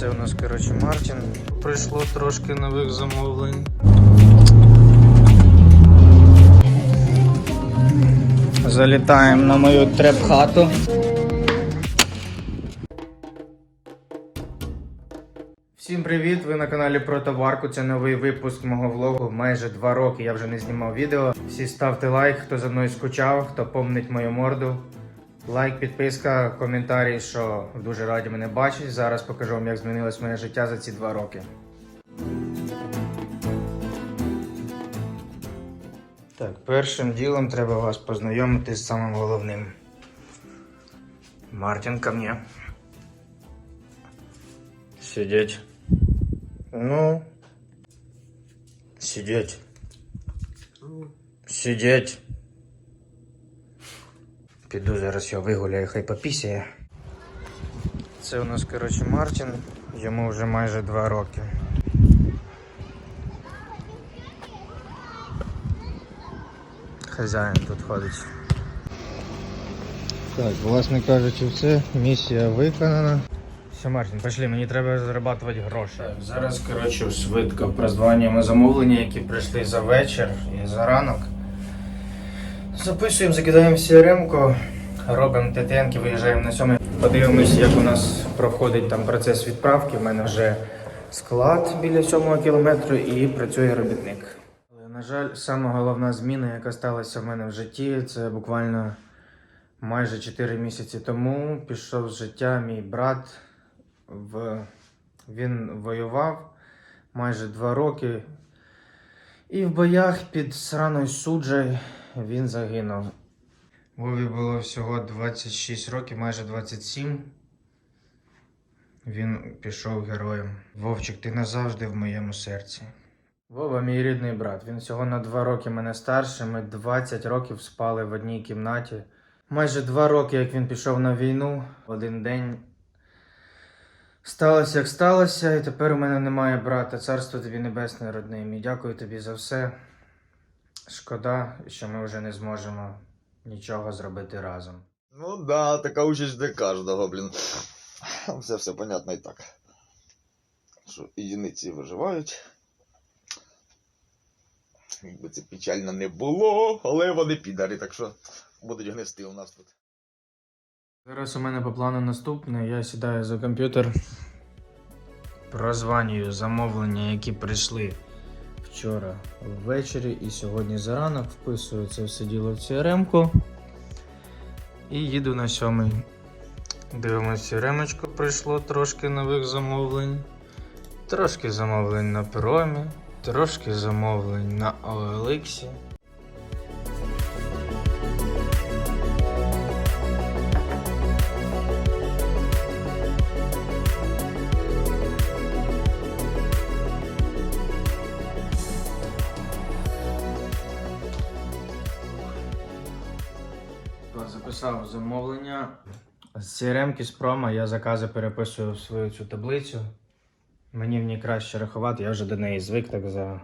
Це у нас, коротше, Мартін. Прийшло трошки нових замовлень. Залітаємо на мою треп-хату. Всім привіт! Ви на каналі про товарку. Це новий випуск мого влогу. Майже два роки я вже не знімав відео. Всі ставте лайк, хто за мною скучав, хто помнить мою морду. Лайк, підписка, коментарі, що дуже раді мене бачити. Зараз покажу вам, як змінилось моє життя за ці два роки. Так, першим ділом треба вас познайомити з самим головним. Мартін, ко мне. Сидеть. Ну. Сидеть. Сидеть. Піду зараз його вигуляю, хай попісяє. Це у нас, коротше, Мартін. Йому вже майже два роки. Хазяїн тут ходить. Так, власне кажучи, все, місія виконана. Все, Мартін, пішли, мені треба зарабатувати гроші. зараз, коротше, швидко прозванюємо замовлення, які прийшли за вечір і за ранок. Записуємо, закидаємо CRM-ку, робимо ТТНки, виїжджаємо на сьомий. Подивимось, як у нас проходить там процес відправки. У мене вже склад біля сьомого кілометру і працює робітник. Але, на жаль, сама головна зміна, яка сталася в мене в житті, це буквально майже 4 місяці тому пішов з життя мій брат. В... Він воював майже 2 роки. І в боях під сраною суджею він загинув. Вові було всього 26 років, майже 27. Він пішов героєм. Вовчик, ти назавжди в моєму серці. Вова, мій рідний брат. Він всього на 2 роки мене старше. Ми 20 років спали в одній кімнаті. Майже 2 роки, як він пішов на війну, в один день. Сталося, як сталося, і тепер у мене немає брата. Царство тобі небесне, родний мій. Дякую тобі за все. Шкода, що ми вже не зможемо нічого зробити разом. Ну да, така участь для кожного, блін. Все все понятно і так. Що єдиниці виживають. Якби це печально не було, але вони підари, так що будуть гнести у нас тут. Зараз у мене по плану наступне. Я сідаю за комп'ютер, прозванюю замовлення, які прийшли вчора ввечері і сьогодні заранок. Вписую це все діло в CRM-ку і їду на сьомий. Дивимося CRM-очку, прийшло трошки нових замовлень, трошки замовлень на промі, трошки замовлень на OLX. Записав замовлення. З CRM з я закази переписую в свою цю таблицю. Мені в ній краще рахувати, я вже до неї звик так за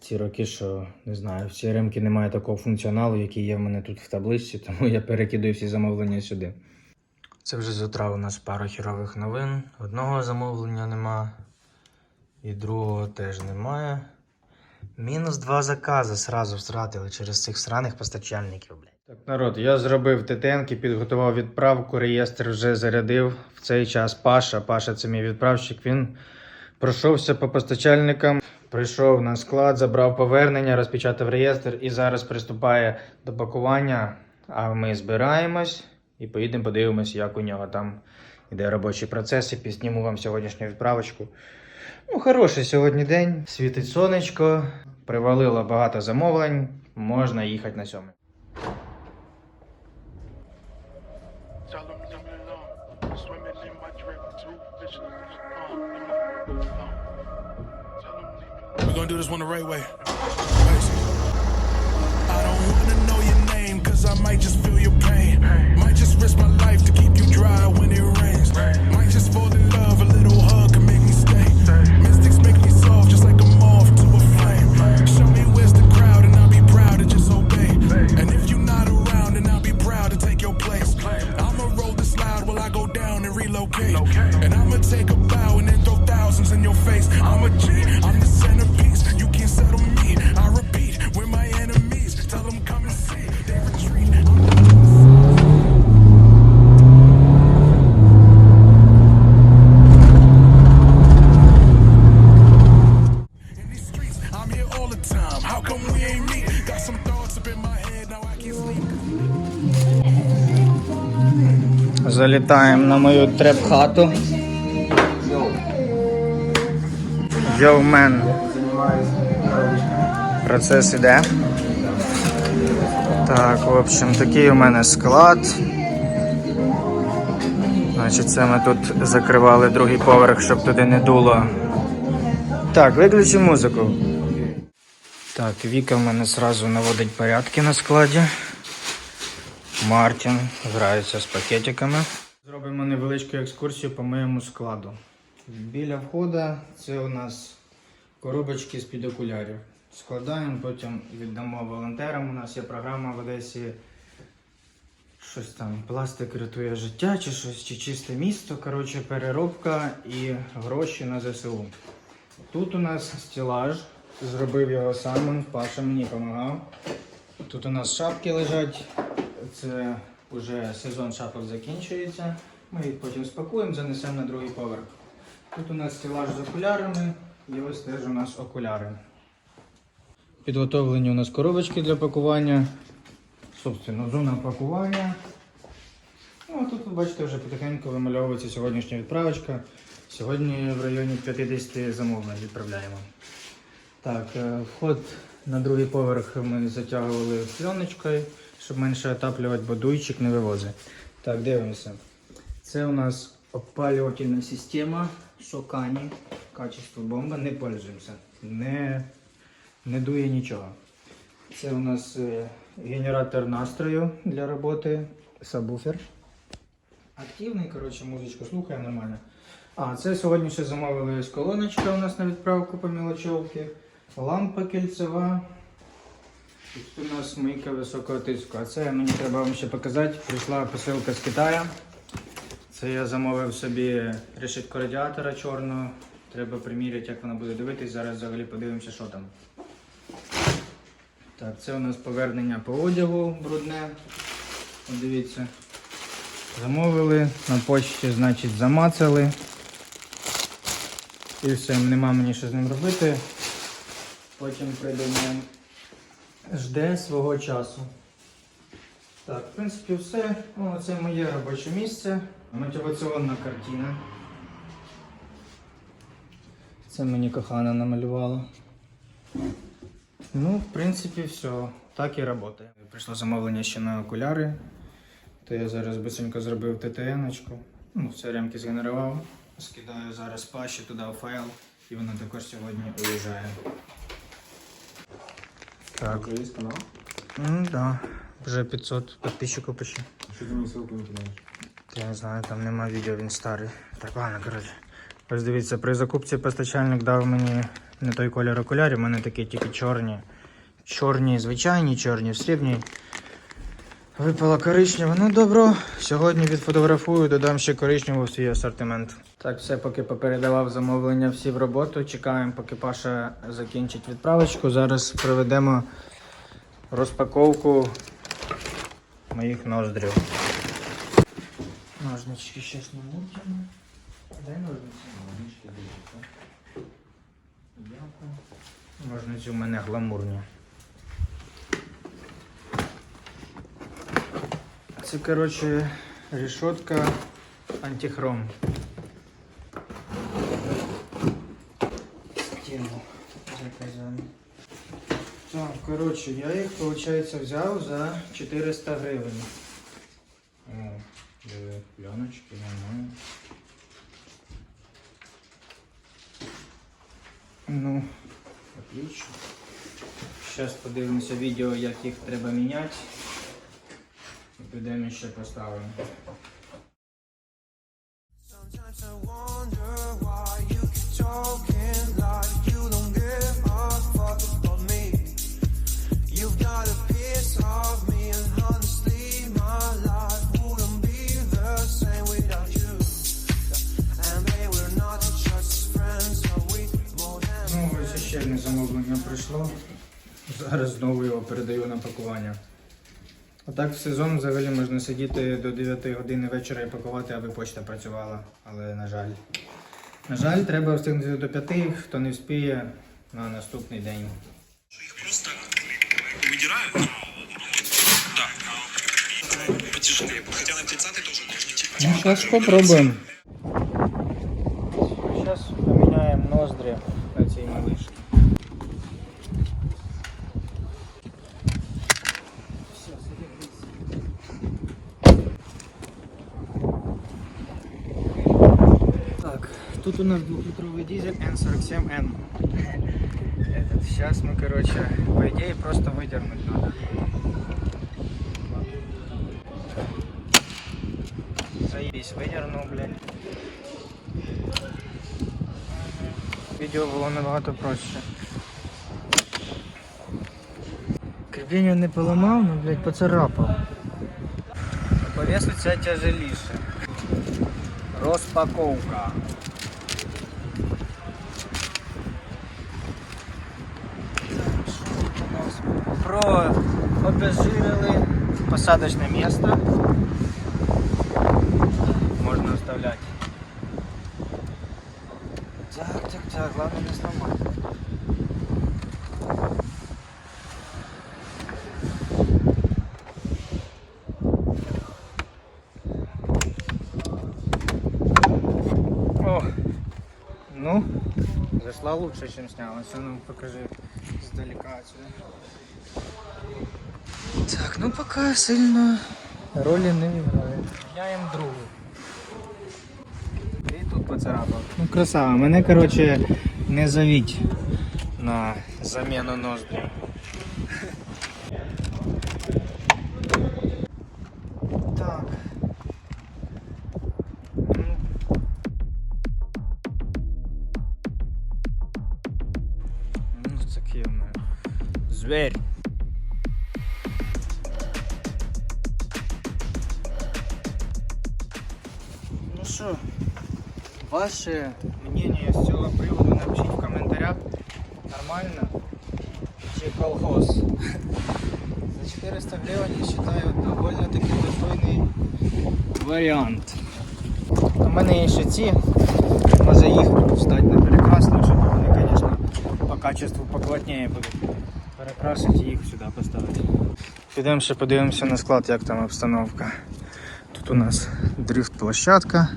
ці роки, що не знаю, в CRM немає такого функціоналу, який є в мене тут в таблиці, тому я перекидаю всі замовлення сюди. Це вже з утра у нас пара хірових новин. Одного замовлення нема, і другого теж немає. Мінус два закази сразу втратили через цих сраних постачальників, блядь. Так, народ, я зробив ТТНки, підготував відправку, реєстр вже зарядив. В цей час Паша, Паша це мій відправщик, він пройшовся по постачальникам, прийшов на склад, забрав повернення, розпечатав реєстр і зараз приступає до пакування. А ми збираємось і поїдемо подивимось, як у нього там іде робочий процес і пісніму вам сьогоднішню відправочку. Ну, хороший сьогодні день. Світить сонечко, привалило багато замовлень, можна їхати на сьомий. Gonna do this one the right way. I don't wanna know your name, cause I might just feel your pain. Might just risk my life to keep you dry when it rains. Залітаємо на мою треп-хату. Йоумен. Процес іде. Так, в общем, такий у мене склад. Значить, це ми тут закривали другий поверх, щоб туди не дуло. Так, виключи музику. Так, Віка в мене зразу наводить порядки на складі. Мартін грається з пакетиками. Зробимо невеличку екскурсію по моєму складу. Біля входу це у нас коробочки з-під окулярів. Складаємо, потім віддамо волонтерам. У нас є програма в Одесі. Щось там, пластик рятує життя, чи щось, чи чисте місто. Коротше, переробка і гроші на ЗСУ. Тут у нас стілаж. Зробив його сам, Паша мені допомагав. Тут у нас шапки лежать. Це вже сезон шапок закінчується. Ми їх потім спакуємо, занесемо на другий поверх. Тут у нас стелаж з окулярами і ось теж у нас окуляри. Підготовлені у нас коробочки для пакування. Собственно, зона пакування. Ну, а тут ви бачите, вже потихеньку вимальовується сьогоднішня відправочка. Сьогодні в районі 50 замовлень відправляємо. Так, е, вход на другий поверх ми затягували пленочкою, щоб менше отаплювати, бо не вивозить. Так, дивимося. Це у нас опалювальна система Шокані. Качество бомба. Не пользуємося. Не, не дує нічого. Це у нас е, генератор настрою для роботи, сабвуфер. Активний, коротше, музичку слухає нормально. А, це сьогодні ще замовили колоночка у нас на відправку по мілочовці. Лампа кільцева. Тут у нас мийка високого тиску. А це мені треба вам ще показати. Прийшла посилка з Китаю. Це я замовив собі решітку радіатора чорного. Треба приміряти, як вона буде дивитись. Зараз взагалі подивимося, що там. Так, це у нас повернення по одягу брудне. От дивіться. Замовили, на почті, значить, замацали. І все, нема мені що з ним робити. Потім придумаємо. Жде свого часу. Так, в принципі, все. О, це моє робоче місце. Мотиваційна картина. Це мені кохана намалювала. Ну, в принципі, все. Так і працює. Прийшло замовлення ще на окуляри. То я зараз бисенько зробив ТТН-очку. Ну, все ремки згенерував. Скидаю зараз паші туди файл. І вона також сьогодні уїжджає. Так. Уже есть канал? Ну да. Вже 500 підписчиків почти. Що ти мені ссылку не кидаешь? Я не знаю, там нема відео, він старий. Так, ладно, коротше. Ось дивіться, при закупці постачальник дав мені не той колір окулярів, у мене такі тільки чорні. Чорні, звичайні, чорні, срібні. Випала коричнева. Ну добро. Сьогодні відфотографую, додам ще коричневу в свій асортимент. Так, все, поки попередавав замовлення всі в роботу. Чекаємо, поки Паша закінчить відправочку. Зараз проведемо розпаковку моїх ноздрів. Ножнички сейчас не мутимо. Дай ножниці. Дякую. Ножниці у мене гламурні. Це, коротше, решетка антихром. Стіну заказали. Так, коротше, я їх, виходить, взяв за 400 гривень. О, пленочки, нормально. Ну, отлично. Зараз подивимося відео, як їх треба міняти підемо ще поставимо. Ну, ось ще одне замовлення прийшло. Зараз знову його передаю на пакування. Отак в сезон взагалі можна сидіти до 9 години вечора і пакувати, аби почта працювала. Але на жаль. На жаль, треба встигнути до 5, хто не вспіє на наступний день. Просто выдирают. Да. Потяжелее. Хотя на 30 тоже можно типа. Ну. Зараз поміняємо ноздрі на цій малишці. Так, тут у нас двухлитровый дизель N47N. Этот, сейчас мы, короче, по идее просто выдернуть надо. Заебись, видернув, блядь. Відео було набагато проще. Кріплення не поламав, ну, блядь, поцарапав. По весу це тяжеліше. Розпаковка. Про обезжирили посадочне місце. Можно оставлять. Так, так, так, главное не сломать. О, ну, зашла лучше, чем снялась. А ну, покажи издалека отсюда. Так, ну пока сильно ролі не грає. Міняємо другу. І тут поцарапав. Ну, красава. Мене, коротше, не завіть на заміну ноздрів. Так. Ну. Мене. Зверь. Ваше мнение з цього приводу напишіть в коментарях. Нормально? Чи колхоз? За 400 гривень я вважаю доволі таки достойний варіант. У мене є ще ці. Може їх встати на перекрасну, щоб вони, звісно, по качеству поплотніше будуть. Перекрасити їх сюди поставити. Підемо ще подивимося на склад, як там обстановка. Тут у нас дрифт-площадка.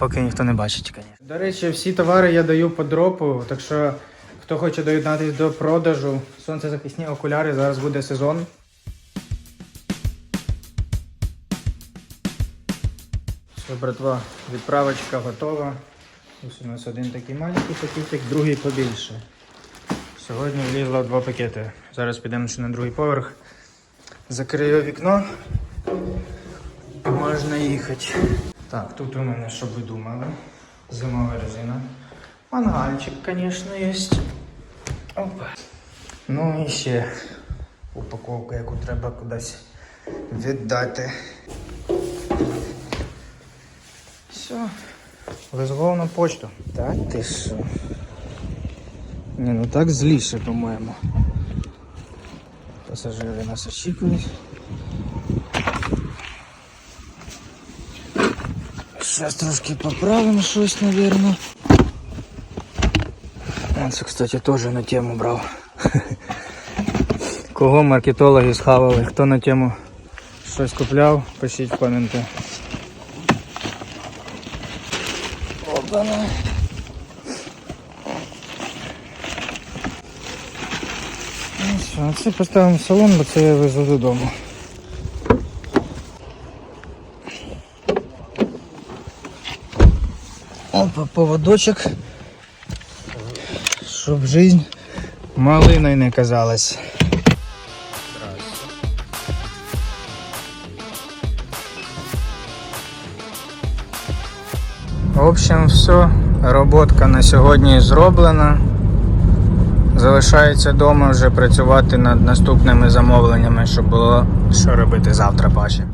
Поки ніхто не бачить, звісно. До речі, всі товари я даю по дропу, так що хто хоче доєднатися до продажу, сонцезахисні окуляри, зараз буде сезон. Все, братва, відправочка готова. Ось у нас один такий маленький пакетик, другий побільше. Сьогодні влізло два пакети. Зараз підемо ще на другий поверх. Закрию вікно. Можна їхати. Так, тут у мене, щоб ви думали, зимова резина. Мангальчик, звісно, є. Опа. Ну і ще упаковка, яку треба кудись віддати. Все. Визвав на почту. Так, ти що? Ні, ну так зліше, по-моєму. Пасажири нас очікують. Сейчас трошки поправим щось, наверное. Це, кстати, теж на тему брав. Кого маркетологи схавали, хто на тему щось купляв, пишіть в коменти. Опана. Ну а це поставимо в салон, бо це я везу додому. Поводочок. Щоб жизнь малиною не казалась. В общем, все. Роботка на сьогодні зроблена. Залишається вдома вже працювати над наступними замовленнями, щоб було що робити завтра паші.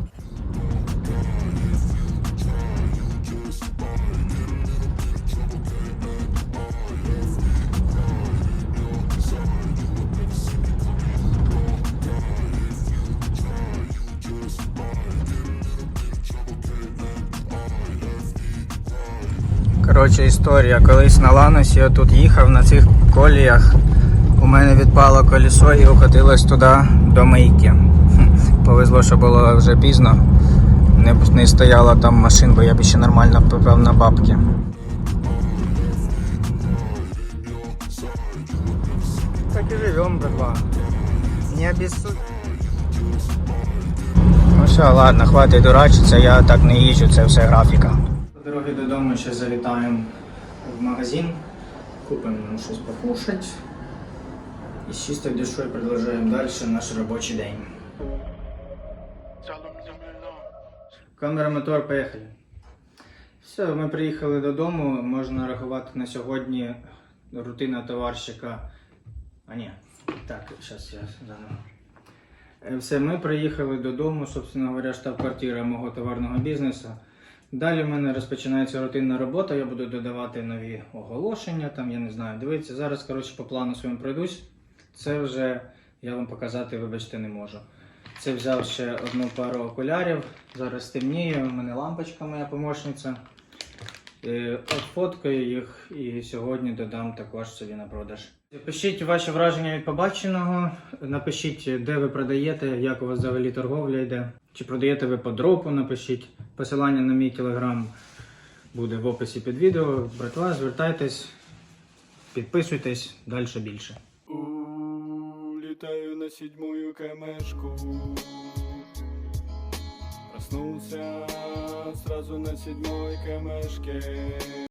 Коротше, історія. Колись на Ланосі я тут їхав на цих коліях. У мене відпало колесо і укотилось туди до мийки. Повезло, що було вже пізно. Не, не стояло там машин, бо я б ще нормально попав на бабки. Так і живем, братва. Не обіссудь. Ну все, ладно, хватить дурачитися, я так не їжджу, це все графіка. По дорогі додому ще залітаємо в магазин, купимо щось покушати. І з чистою душою продовжуємо далі наш робочий день. Камера, мотор, поїхали. Все, ми приїхали додому. Можна рахувати на сьогодні рутина товарщика. А ні, так, зараз я заново. Е, Все, ми приїхали додому, собственно говоря, штаб-квартира мого товарного бізнесу. Далі в мене розпочинається рутинна робота, я буду додавати нові оголошення, там, я не знаю, дивіться. Зараз, коротше, по плану своїм пройдусь. Це вже я вам показати, вибачте, не можу. Це взяв ще одну пару окулярів. Зараз темніє, у мене лампочка моя помощниця. Е, фоткаю їх і сьогодні додам також собі на продаж. Пишіть ваші враження від побаченого. Напишіть, де ви продаєте, як у вас взагалі торговля йде. Чи продаєте ви по дропу, напишіть. Посилання на мій телеграм буде в описі під відео. Братва, звертайтесь, підписуйтесь, далі більше. Летаю на седьмую камешку Проснулся сразу на седьмой камешке